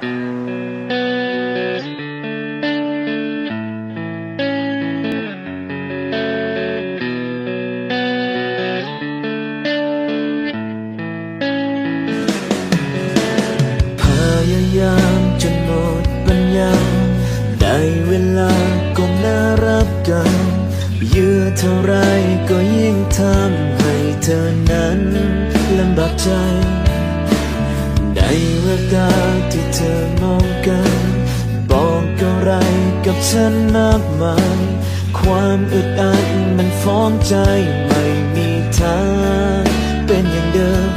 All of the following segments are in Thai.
พ ความอึดอัดมันฟ้องใจไม่มีทางเป็นอย่างเดิม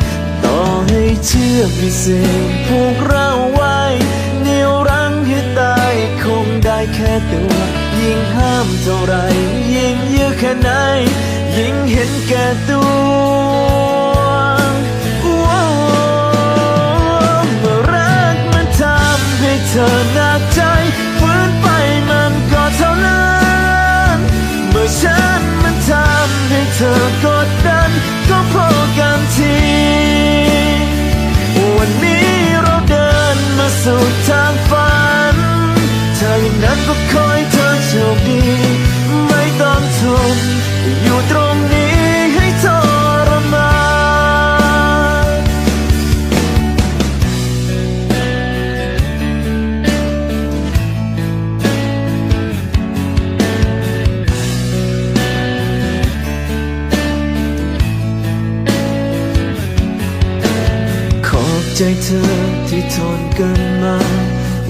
ต่อให้เชื่อกวิเศษผูกเราไว้เหนียวรั้งให้ตายคงได้แค่ตัว ยิ่งห้ามเท่าไร ยิ่งยื้อแค่ไหน ยิ่งเห็นแก่ตัว ฉันมันทำให้เธอกดดันก็พอกันทีวัน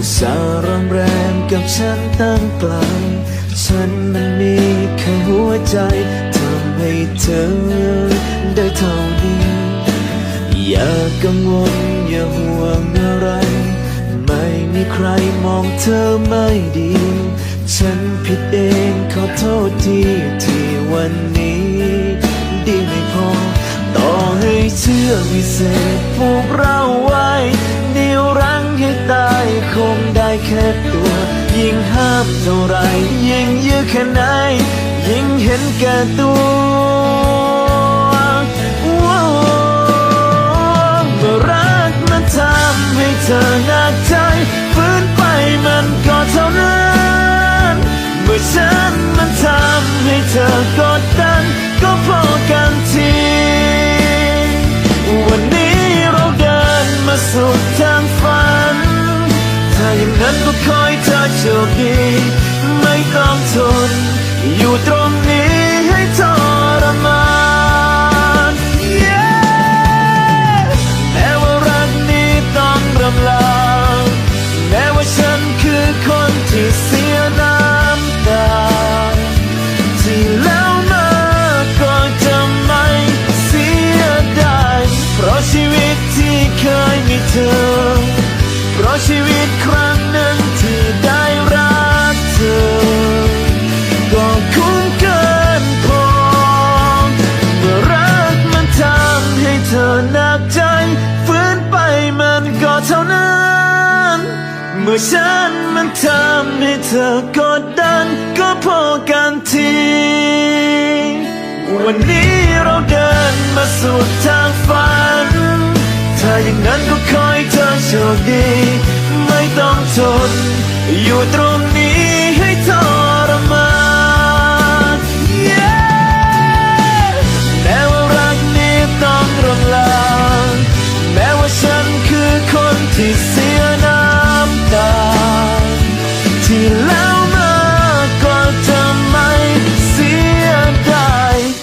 อุตส่าห์รำแรมกับฉันตั้งไกลฉันมันมีแค่หัวใจทำให้เธอได้เท่านี้ อย่ากังวลอย่าห่วงอะไร ไม่มีใครมองเธอไม่ดี ฉันผิดเองขอโทษทีที่วันนี้ ดีไม่พอ ต่อให้เชื่อวิเศษผูกเราไว้เดียวรั้ง ให้ตายคงได้แค่ตัว ยิ่งห้ามเท่าไร ยิ่งยื้อแค่ไหน ยิ่งเห็นแก่ตัวว้าเมื่อรักมันทำให้เธอหนักใจฝืนไปมันก็เท่านั้น เมื่อฉันมันทำให้เธอก นั้นก็คอยเธอโชคดี ไม่ต้องทนอยู่ตรงนี้ มื่อฉันมันทำให้เธอกดดันก็พอกันที วันนี้เราเดินมาสู่ทางฝัน ถ้าอย่างนั้นก็ขอให้เธอโชคดี ไม่ต้องทน อยู่ตรงนี้ให้ทรมาน Yeah แม้ว่ารักนี้ต้องรำลาแม้ว่าฉันคือคนที่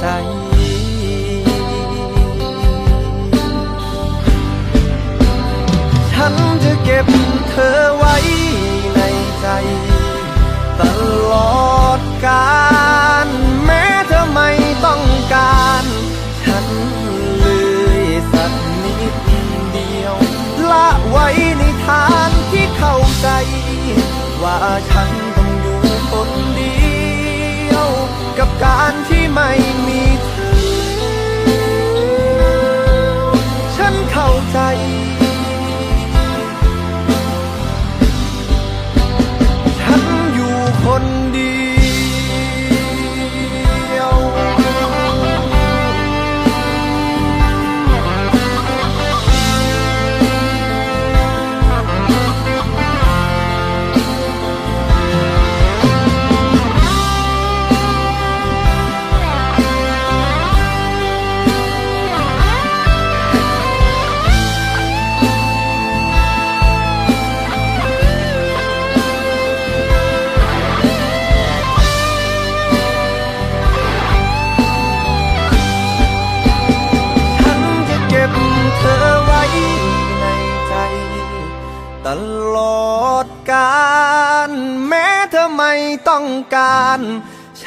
ใ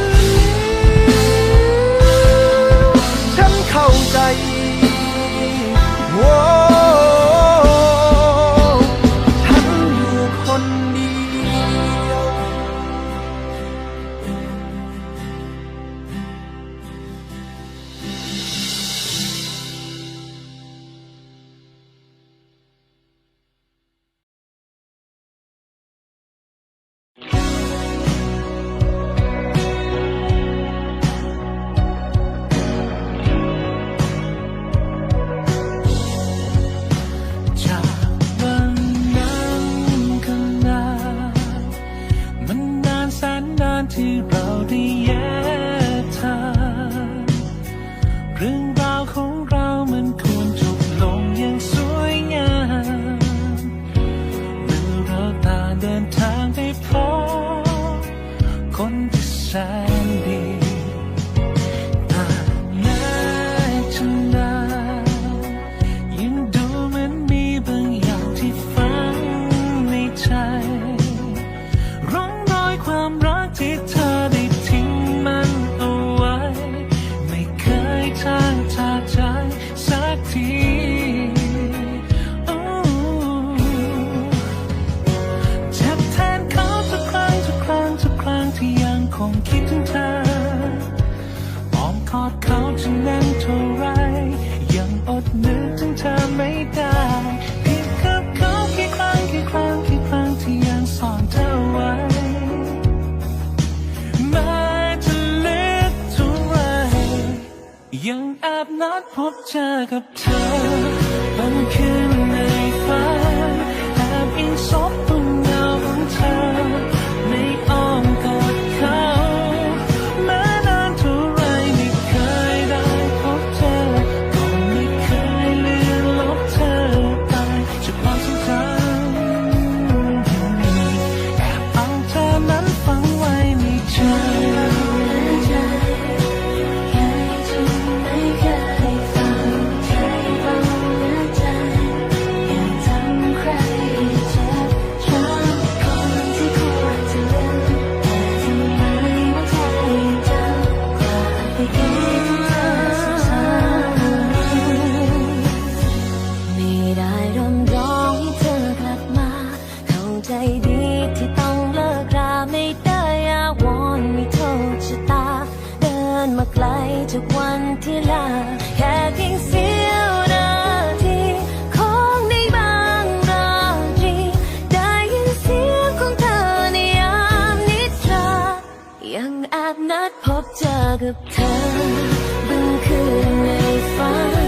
อ พบเจอกับเธอบังคืนในฝันแอบอิงซบ นัดพบเจอกับเธอบางคืนในฝัน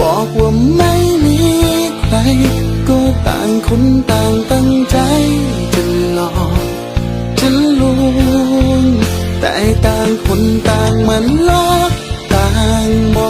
บอกว่าไม่มีใคร ก็ต่างคนต่างตั้งใจจะหลอกจะลวงแต่ต่างคนต่างมันลอกต่างบอก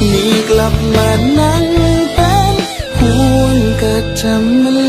นี่กลับมานั่งเป็นห่วงก็จำ